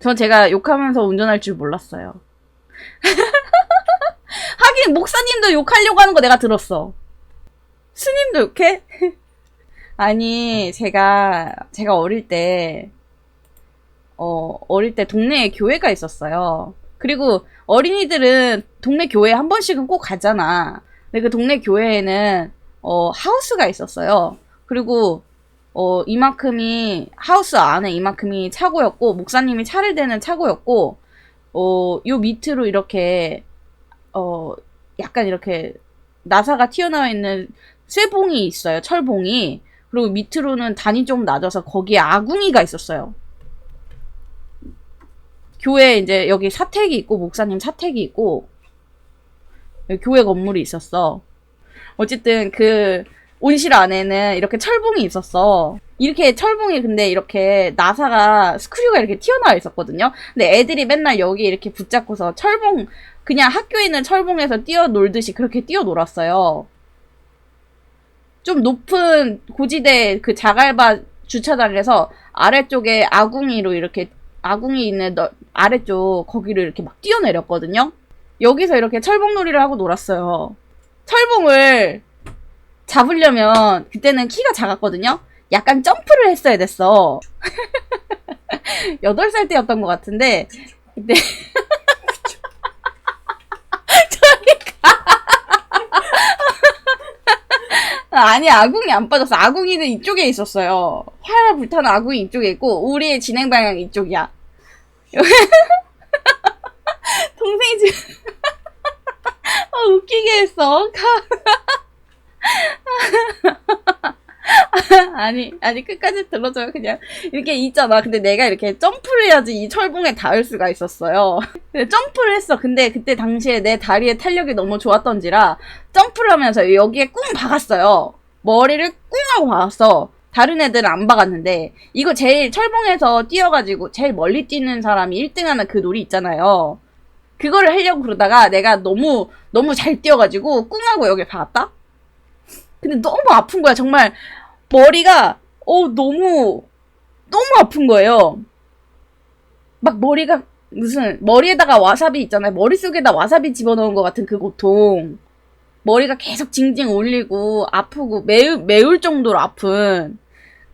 전 제가 욕하면서 운전할 줄 몰랐어요. 하긴 목사님도 욕하려고 하는 거 내가 들었어. 스님도 욕해? 아니 제가 제가 어릴 때 어, 어릴 때 동네에 교회가 있었어요. 그리고 어린이들은 동네 교회 한 번씩은 꼭 가잖아. 근데 그 동네 교회에는 어, 하우스가 있었어요. 그리고 어, 이만큼이 하우스 안에 이만큼이 차고였고 목사님이 차를 대는 차고였고 어, 요 밑으로 이렇게 어, 약간 이렇게 나사가 튀어나와 있는 쇠봉이 있어요. 철봉이. 그리고 밑으로는 단이 좀 낮아서 거기에 아궁이가 있었어요. 교회 이제 여기 사택이 있고 목사님 사택이 있고 여기 교회 건물이 있었어. 어쨌든 그 온실 안에는 이렇게 철봉이 있었어. 이렇게 철봉이 근데 이렇게 나사가 스크류가 이렇게 튀어나와 있었거든요. 근데 애들이 맨날 여기 이렇게 붙잡고서 철봉 그냥 학교에 있는 철봉에서 뛰어 놀듯이 그렇게 뛰어 놀았어요. 좀 높은 고지대 그 자갈밭 주차장에서 아래쪽에 아궁이로 이렇게 아궁이 있는 너- 아래쪽 거기를 이렇게 막 뛰어내렸거든요. 여기서 이렇게 철봉놀이를 하고 놀았어요. 철봉을 잡으려면 그때는 키가 작았거든요. 약간 점프를 했어야 됐어. 8살 때였던 것 같은데 그때 아니 아궁이 안 빠졌어. 아궁이는 이쪽에 있었어요. 활활 불타는 아궁이 이쪽에 있고 우리의 진행 방향 이쪽이야. 동생이 지금 아, 웃기게 했어. 아니 아니 끝까지 들어줘요. 그냥 이렇게 있잖아. 근데 내가 이렇게 점프를 해야지 이 철봉에 닿을 수가 있었어요. 점프를 했어. 근데 그때 당시에 내 다리의 탄력이 너무 좋았던지라 점프를 하면서 여기에 꿍 박았어요. 머리를 꿍 하고 박았어. 다른 애들은 안 박았는데 이거 제일 철봉에서 뛰어가지고 제일 멀리 뛰는 사람이 1등 하는 그 놀이 있잖아요 그거를 하려고 그러다가 내가 너무 너무 잘 뛰어가지고 꿍 하고 여기 박았다 근데 너무 아픈 거야 정말 머리가 어 너무 너무 아픈 거예요. 막 머리가 무슨 머리에다가 와사비 있잖아요. 머릿속에다 와사비 집어넣은 것 같은 그 고통. 머리가 계속 징징 울리고 아프고 매우 매울 정도로 아픈.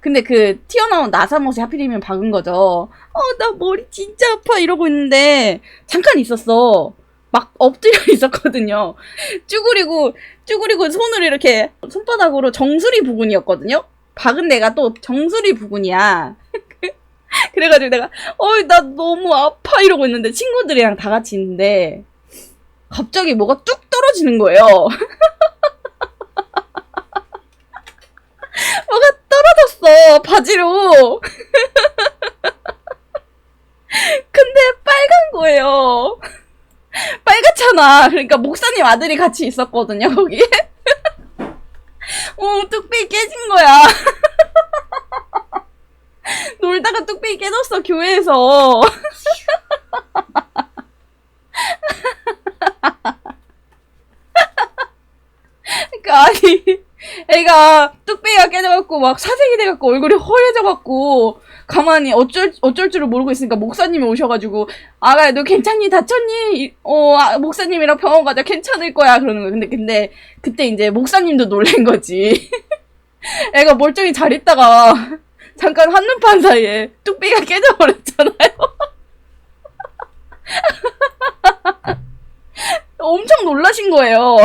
근데 그 튀어나온 나사못에 하필이면 박은 거죠. 어 나 머리 진짜 아파 이러고 있는데 잠깐 있었어. 막 엎드려 있었거든요. 쭈그리고 쭈그리고 손을 이렇게 손바닥으로 정수리 부근이었거든요. 박은 데가 또 정수리 부근이야. 그래가지고 내가 어이 나 너무 아파 이러고 있는데 친구들이랑 다 같이 있는데 갑자기 뭐가 뚝 떨어지는 거예요. 뭐가 떨어졌어 바지로. 근데 빨간 거예요. 빨갛잖아. 그러니까 목사님 아들이 같이 있었거든요, 거기에. 어, 뚝배기 깨진 거야. 놀다가 뚝배기 깨졌어, 교회에서. 그니까, 아니, 애가 뚝배기가 깨져갖고, 막 사색이 돼갖고, 얼굴이 허해져갖고, 가만히 어쩔, 어쩔 줄을 모르고 있으니까 목사님이 오셔가지고, 아가, 너 괜찮니? 다쳤니? 이- 어, 아, 목사님이랑 병원 가자. 괜찮을 거야. 그러는 거야. 근데, 근데, 그때 이제 목사님도 놀란 거지. 애가 멀쩡히 잘 있다가, 잠깐 한눈판 사이에 뚝배기가 깨져버렸잖아요. 엄청 놀라신 거예요.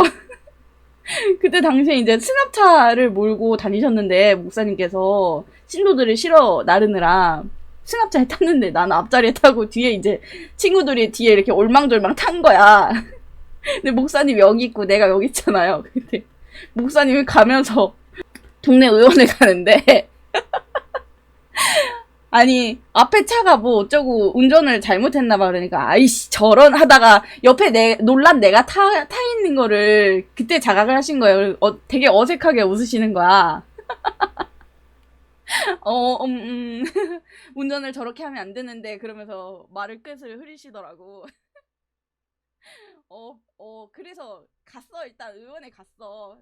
그때 당시에 이제 승합차를 몰고 다니셨는데, 목사님께서 신도들을 실어 나르느라 승합차에 탔는데 나는 앞자리에 타고 뒤에 이제 친구들이 뒤에 이렇게 올망졸망 탄 거야. 근데 목사님 여기 있고 내가 여기 있잖아요. 근데 목사님이 가면서 동네 의원에 가는데 아니 앞에 차가 뭐 어쩌고 운전을 잘못했나 봐 그러니까 아이씨 저런 하다가 옆에 내 놀란 내가 타, 타 있는 거를 그때 자각을 하신 거예요. 어, 되게 어색하게 웃으시는 거야. 어, 음, 음. 운전을 저렇게 하면 안 되는데 그러면서 말을 끝을 흐리시더라고. 어, 어, 그래서 갔어. 일단 의원에 갔어.